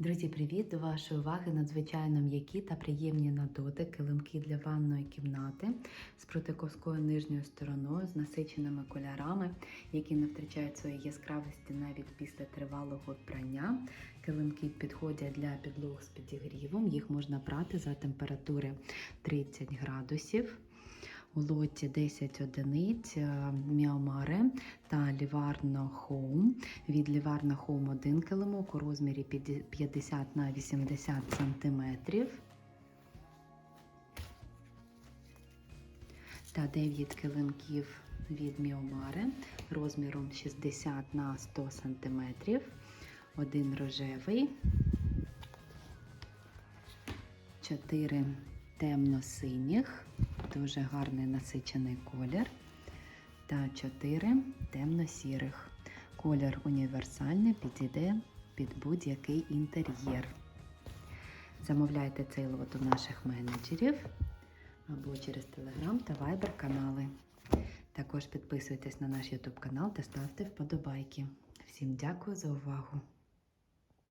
Друзі, привіт! До вашої уваги надзвичайно м'які та приємні на дотик килимки для ванної кімнати з протиковською нижньою стороною, з насиченими кольорами, які не втрачають своєї яскравості навіть після тривалого прання. Килимки підходять для підлог з підігрівом. Їх можна брати за температури 30 градусів. У лоті 10 одиниць е, Міомаре та Ліварно Хоум. Від Ліварно Хоум один килимок у розмірі 50 на 80 см. Та 9 килимків від Міомаре розміром 60 на 100 см. Один рожевий, 4 темно-синіх, дуже гарний насичений колір. Та 4 темно-сірих. Колір універсальний, підійде під будь-який інтер'єр. Замовляйте цей лот у наших менеджерів або через Telegram та Viber канали. Також підписуйтесь на наш YouTube канал та ставте вподобайки. Всім дякую за увагу!